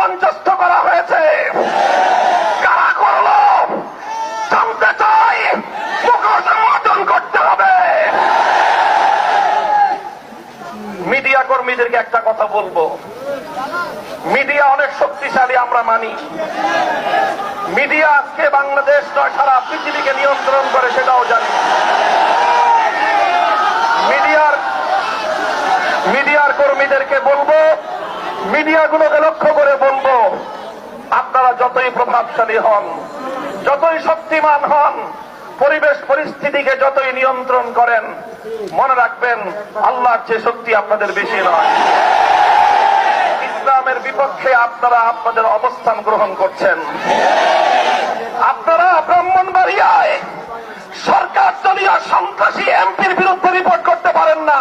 মঞ্চস্থ করা হয়েছে। কারা করল? থামতে চাই মুখোশ করতে হবে। মিডিয়া কর্মীদেরকে একটা কথা বলব। মিডিয়া অনেক শক্তিশালী, আমরা মানি। মিডিয়া আজকে বাংলাদেশ নয়, সারা পৃথিবীকে নিয়ন্ত্রণ করে, সেটাও জানি। মিডিয়ার মিডিয়ার কর্মীদেরকে বলব, মিডিয়াগুলোকে লক্ষ্য যতই প্রভাবশালী হন, যতই শক্তিমান হন, পরিবেশ পরিস্থিতিকে যতই নিয়ন্ত্রণ করেন, মনে রাখবেন, আল্লাহর চেয়ে শক্তি আপনাদের বেশি নয়। ইসলামের বিপক্ষে আপনারা আপনাদের অবস্থান গ্রহণ করছেন। আপনারা ব্রাহ্মণবাড়িয়ায় সরকার দলীয় সন্ত্রাসী এমপির বিরুদ্ধে রিপোর্ট করতে পারেন না।